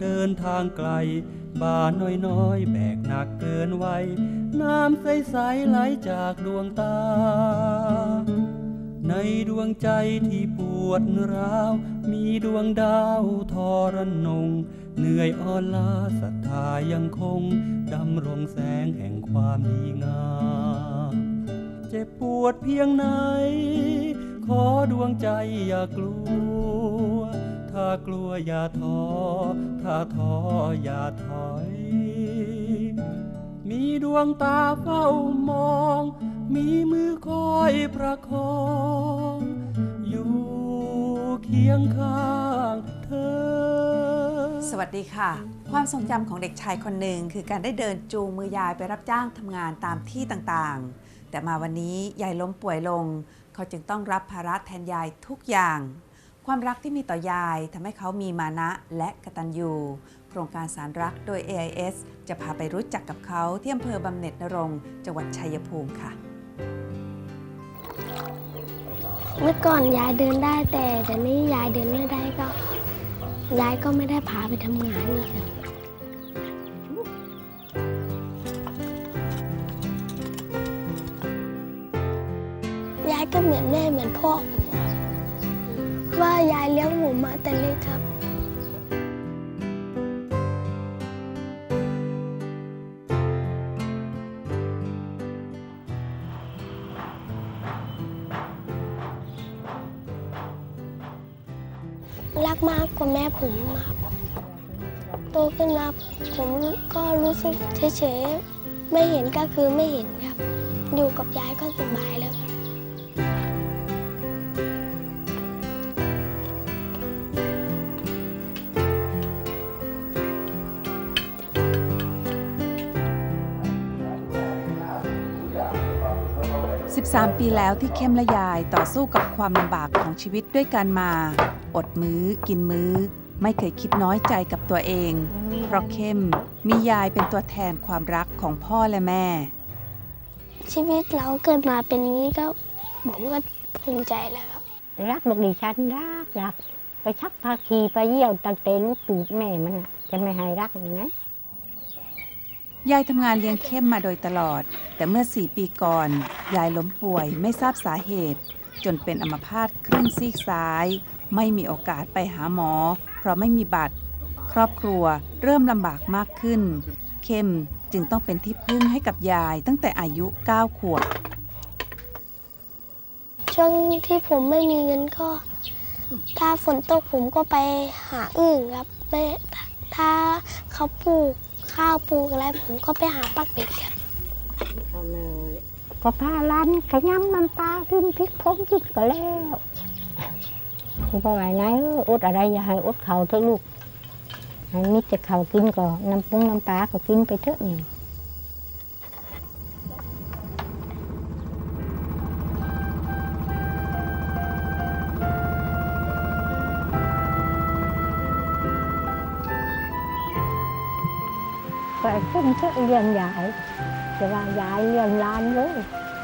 เดินทางไกลบาน้อยๆ แบกหนักเกินไวัยน้ำใสๆไหลจากดวงตา ในดวงใจที่ปวดร้าว มีดวงดาวทอรนง เหนื่อยอ่อนล้าศรัทธายังคง ดำรงแสงแห่งความดีงามเจ็บปวดเพียงไหน ขอดวงใจอย่ากลัว ถ้ากลัวอย่าท้อ ถ้าท้ออย่าถอย มีดวงตาเฝ้ามอง มีมือคอยประคอง อยู่เคียงข้างเธอ สวัสดีค่ะ ความทรงจำของเด็กชายคนหนึ่งคือการได้เดินจูงมือยายไปรับจ้างทำงานตามที่ต่างๆ แต่มาวันนี้ยายล้มป่วยลง เขาจึงต้องรับภาระแทนยายทุกอย่าง ความรักที่มีต่อยายทำให้เขามีมานะและกตัญญูโครงการสารรักโดย AIS จะพาไปรู้จักกับเขาที่อำเภอบำเหน็จนรงจังหวัดชัยภูมิค่ะ เมื่อก่อนยายเดินได้แต่แต่นี้ยายเดินไม่ได้ก็ ยายก็ไม่ได้พาไปทำงานอีกครับยายก็เหมือนแม่เหมือนพ่อครับ ว่ายายเลี้ยงผมมาแต่เล็กครับ รักมากกว่าแม่ผมครับโตขึ้นมาผมก็รู้สึกเฉยๆ ไม่เห็นก็คือไม่เห็นครับ อยู่กับยายก็สบาย 13 ปีแล้วที่เข้มและยายต่อสู้กับความลำบากของชีวิตด้วยกันมา อดมื้อ กินมื้อ ไม่เคยคิดน้อยใจกับตัวเอง เพราะเข้มมียายเป็นตัวแทนความรักของพ่อและแม่ ชีวิตเราเกิดมาเป็นอย่างนี้ก็ผมก็ภูมิใจแล้วครับรักบอกดิฉันรักรัก ไปชักพาคีไปเยี่ยวตั้งแต่ลูกตูดแม่มันน่ะจะไม่ให้รักยังไง ยายทำงานเลี้ยงเข้มมาโดยตลอด แต่เมื่อ4ปีก่อน ยายล้มป่วยไม่ทราบสาเหตุ จนเป็นอัมพาตครึ่งซีกซ้าย ไม่มีโอกาสไปหาหมอ เพราะไม่มีบัตร ครอบครัวเริ่มลำบากมากขึ้น เข้มจึงต้องเป็นที่พึ่งให้กับยายตั้งแต่อายุ 9 ขวบ ช่วงที่ผมไม่มีเงินก็ ถ้าฝนตกผมก็ไปหาอึ่งครับไม่ถ้าเขาปลูก ข้าวปลูกอะไรผมก็ไปหาปักเป็ดครับก็พาลันขยำน้ำปลากินพริกพงกินก็แล้วคุณพ่อไหวไหนเอออดอะไรอย่าให้อดเขาเถอะลูกให้มิจะเขากินก็น้ำปรุงน้ำปลาก็กินไปเถอะนี่ ก็ขึ้นเถอเลี้ยงยายแต่ว่ายายเลี้ยงหล้านเลย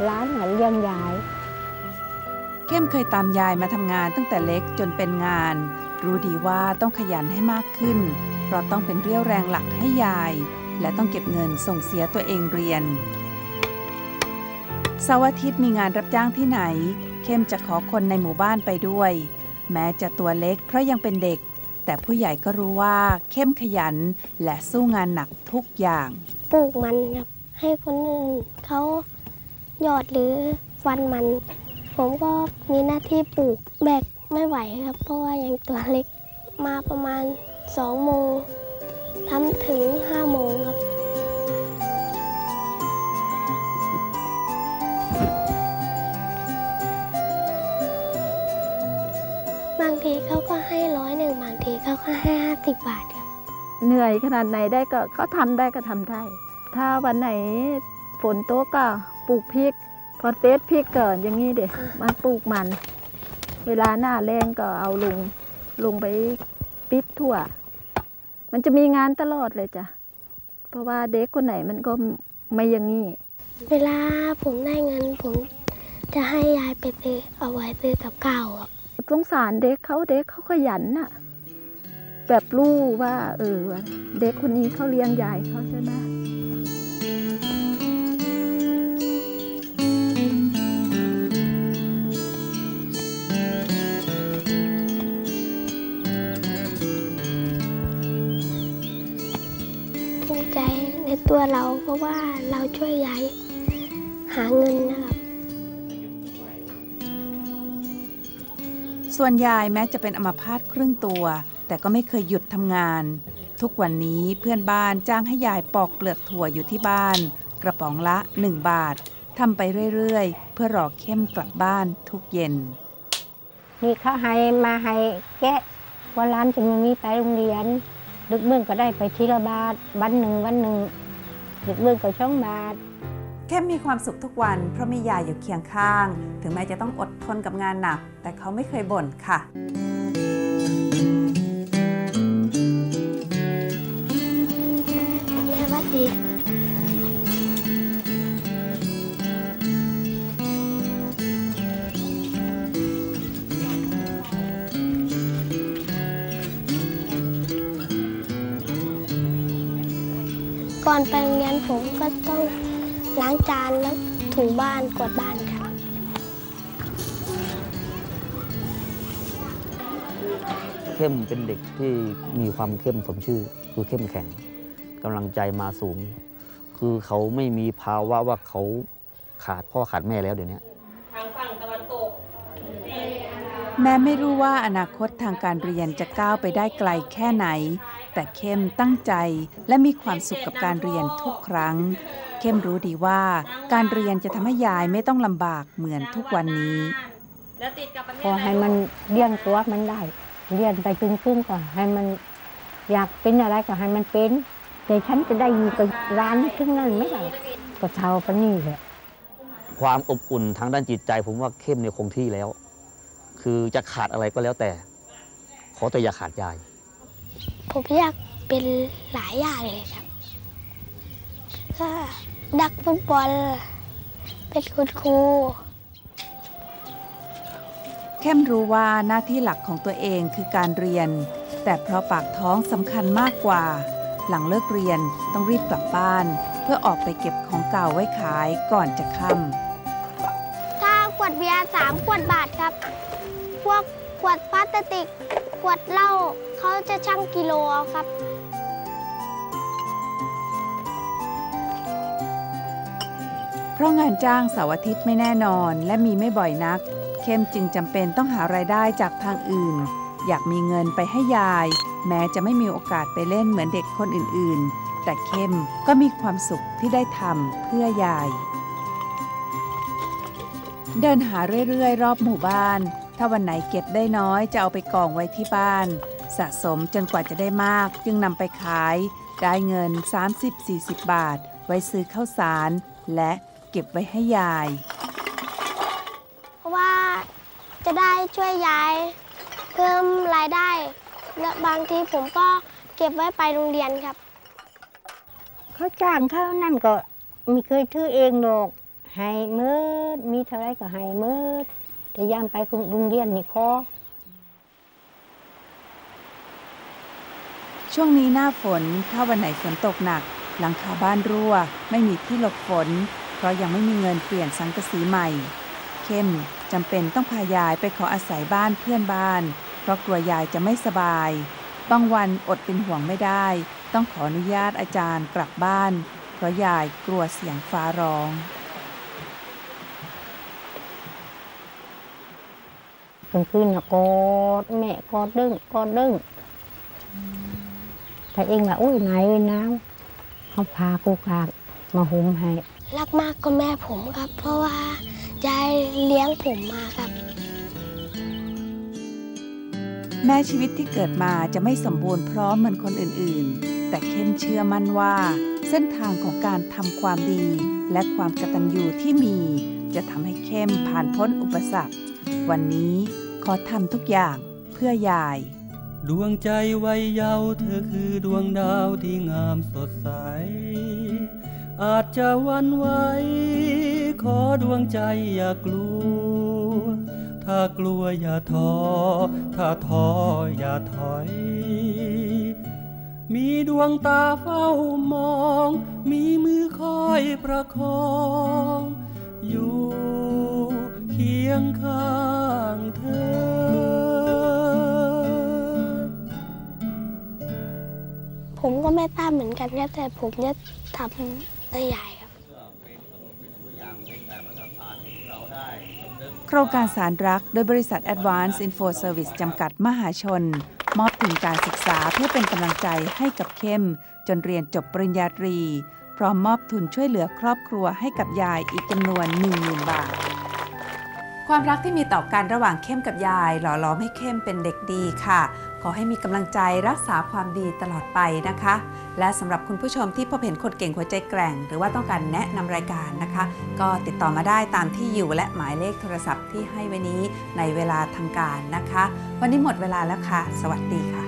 หล้านน่ะเลี้ยงยายเข้มเคยตามยายมาทำงานตั้งแต่เล็กจนเป็นงาน รู้ดีว่าต้องขยันให้มากขึ้น เพราะต้องเป็นเรี่ยวแรงหลักให้ยาย และต้องเก็บเงินส่งเสียตัวเองเรียนเสาร์อาทิตย์มีงานรับจ้างที่ไหน เข้มจะขอคนในหมู่บ้านไปด้วย แม้จะตัวเล็กเพราะยังเป็นเด็ก แต่ผู้ใหญ่ก็รู้ว่าเข้มขยันและสู้งานหนักทุกอย่าง ปลูกมันครับให้คนอื่นเขาหยอดหรือฟันมัน ผมก็มีหน้าที่ปลูกแบกไม่ไหวครับ เพราะว่ายังตัวเล็กมาประมาณ2โมงทำถึง5โมงครับบางทีเขาก็ให้ร้อยหนึ่งบา งทีเขาก็ให้ห้าสิบบาทครับเหนื่อยขนาดไหนได้ก็เขาทำได้ก็ทำได้ ถ้าวันไหนฝนตกก็ปลูกพริก พอเซ็ตพริกเกินอย่างนี้เด็มันปลูกมัน เวลาหน้าแรงก็เอาลงลงไปปิดทั่ว มันจะมีงานตลอดเลยจ้ะ เพราะว่าเด็กคนไหนมันก็ไม่อย่างนี้ เวลาผมได้เงินผมจะให้ยายไปซื้อเอาไว้ซื้อกับข้าวครับ สงสารเด็กเขาเด็กเขาขยันน่ะ แบบรู้ว่า เออว่าเด็กคนนี้เขาเลี้ยงยายเขาใช่ไหมภูมิใจในตัวเราเพราะว่าเราช่วยยายหาเงินนะครับ ส่วนยายแม้จะเป็นอัมพาตครึ่งตัว แต่ก็ไม่เคยหยุดทำงาน ทุกวันนี้เพื่อนบ้านจ้างให้ยายปอกเปลือกถั่วอยู่ที่บ้าน กระป๋องละ 1 บาททำไปเรื่อยๆ เพื่อรอเข้มกลับบ้านทุกเย็น นี่เขาให้มาให้แกะวันร้านจะมีไปโรงเรียน ดึกเบื้องก็ได้ไปทีละบาทวันหนึ่งวันหนึ่งดึกเบื้องก็ช่องบาทเข้มมีความสุขทุกวันเพราะมียายอยู่เคียงข้าง ถึงแม้จะต้องอดทนกับงานหนัก แต่เขาไม่เคยบ่นค่ะ ก่อนไปโรงเรียนผมก็ต้องล้างจานแล้วถูบ้านกวาดบ้านครับ เข้มเป็นเด็กที่มีความเข้มสมชื่อ คือเข้มแข็งกำลังใจมาสูง คือเขาไม่มีภาวะว่าเขาขาดพ่อขาดแม่แล้วเดี๋ยวนี้ แม้ไม่รู้ว่าอนาคตทางการเรียนจะก้าวไปได้ไกลแค่ไหน แต่เข้มตั้งใจและมีความสุขกับการเรียนทุกครั้ง เข้มรู้ดีว่าการเรียนจะทำให้ยายไม่ต้องลำบากเหมือนทุกวันนี้พอให้มันเลี้ยงตัวมันได้ เรียนไปจึงขึ้นก็ให้มันอยากเป็นอะไรก็ให้มันเป็นแต่ฉันจะได้อยู่กับร้านทึ่งนั้นไม่ได้ก็เท่าปานนี่แหละความอบอุ่นทางด้านจิตใจผมว่าเข้มเนี่ยคงที่แล้ว คือจะขาดอะไรก็แล้วแต่ ขอแต่อย่าขาดยาย ผมอยากเป็นหลายอย่างเลยครับก็ดักฟุตบอล เป็นคุณครู เข้มรู้ว่าหน้าที่หลักของตัวเองคือการเรียน แต่เพราะปากท้องสำคัญมากกว่า หลังเลิกเรียนต้องรีบกลับบ้าน เพื่อออกไปเก็บของเก่าไว้ขายก่อนจะค่ำถ้าขวดเบียร์สามขวดบาทครับ พวกขวดพลาสติก ขวดเหล้าเขาจะชั่งกิโลครับ เพราะงานจ้างเสาร์อาทิตย์ไม่แน่นอนและมีไม่บ่อยนัก เข้มจึงจำเป็นต้องหารายได้จากทางอื่น อยากมีเงินไปให้ยาย แม้จะไม่มีโอกาสไปเล่นเหมือนเด็กคนอื่นๆ แต่เข้มก็มีความสุขที่ได้ทำเพื่อยาย เดินหาเรื่อยๆ รอบหมู่บ้าน ถ้าวันไหนเก็บได้น้อยจะเอาไปกองไว้ที่บ้าน สะสมจนกว่าจะได้มาก จึงนำไปขาย ได้เงิน 30-40 บาท ไว้ซื้อข้าวสาร และเก็บไว้ให้ยาย เพราะว่าจะได้ช่วยยาย เพิ่มรายได้ และบางทีผมก็เก็บไว้ไปโรงเรียนครับ เขาจ้างเขานั่นก็ไม่เคยถือเองหรอกให้เมิดมีเท่าไรก็ให้เมิด แต่ยามไปโรงเรียนนี่ขอช่วงนี้หน้าฝน ถ้าวันไหนฝนตกหนัก หลังคาบ้านรั่ว ไม่มีที่หลบฝน เพราะยังไม่มีเงินเปลี่ยนสังกะสีใหม่ เข้มจำเป็นต้องพายายไปขออาศัยบ้านเพื่อนบ้าน เพราะกลัวยายจะไม่สบาย บางวันอดเป็นห่วงไม่ได้ ต้องขออนุญาตอาจารย์กลับบ้าน เพราะยายกลัวเสียงฟ้าร้อง ลางคืนน่ะกอดแม่กอดดึงกอดดึงแต่เองว่าอุ้ยนายเอ้ยหนาวเขาพากูกากมาหุมให้รักมากก็แม่ผมครับ เพราะว่ายายเลี้ยงผมมาครับ แม้ชีวิตที่เกิดมาจะไม่สมบูรณ์พร้อมเหมือนคนอื่นๆ แต่เข้มเชื่อมั่นว่า เส้นทางของการทำความดี และความกตัญญูที่มี จะทำให้เข้มผ่านพ้นอุปสรรค วันนี้ ขอทำทุกอย่างเพื่อยาย ดวงใจวัยเยาว์เธอคือดวงดาวที่งามสดใส อาจจะวันไหวขอดวงใจอย่ากลัว ถ้ากลัวอย่าท้อ ถ้าท้ออย่าถอย มีดวงตาเฝ้ามอง มีมือคอยประคอง อยู่ คียงข้างเธอ ผมก็ไม่ทราบเหมือนกันครับแต่ผมจะทำได้ใหญ่ครับ โครงการสารรักโดยบริษัท Advanced Info Service จำกัดมหาชน มอบทุนการศึกษาเพื่อเป็นกำลังใจให้กับเข้ม จนเรียนจบปริญญาตรี พร้อมมอบทุนช่วยเหลือครอบครัวให้กับยายอีกจำนวน 10,000 บาท ความรักที่มีต่อกันระหว่างเข้มกับยาย หล่อหลอมให้เข้มเป็นเด็กดีค่ะ ขอให้มีกำลังใจรักษาความดีตลอดไปนะคะ และสำหรับคุณผู้ชมที่พบเห็นคนเก่งหัวใจแกร่ง หรือว่าต้องการแนะนำรายการนะคะ ก็ติดต่อมาได้ตามที่อยู่และหมายเลขโทรศัพท์ที่ให้ไว้นี้ในเวลาทำการนะคะ วันนี้หมดเวลาแล้วค่ะ สวัสดีค่ะ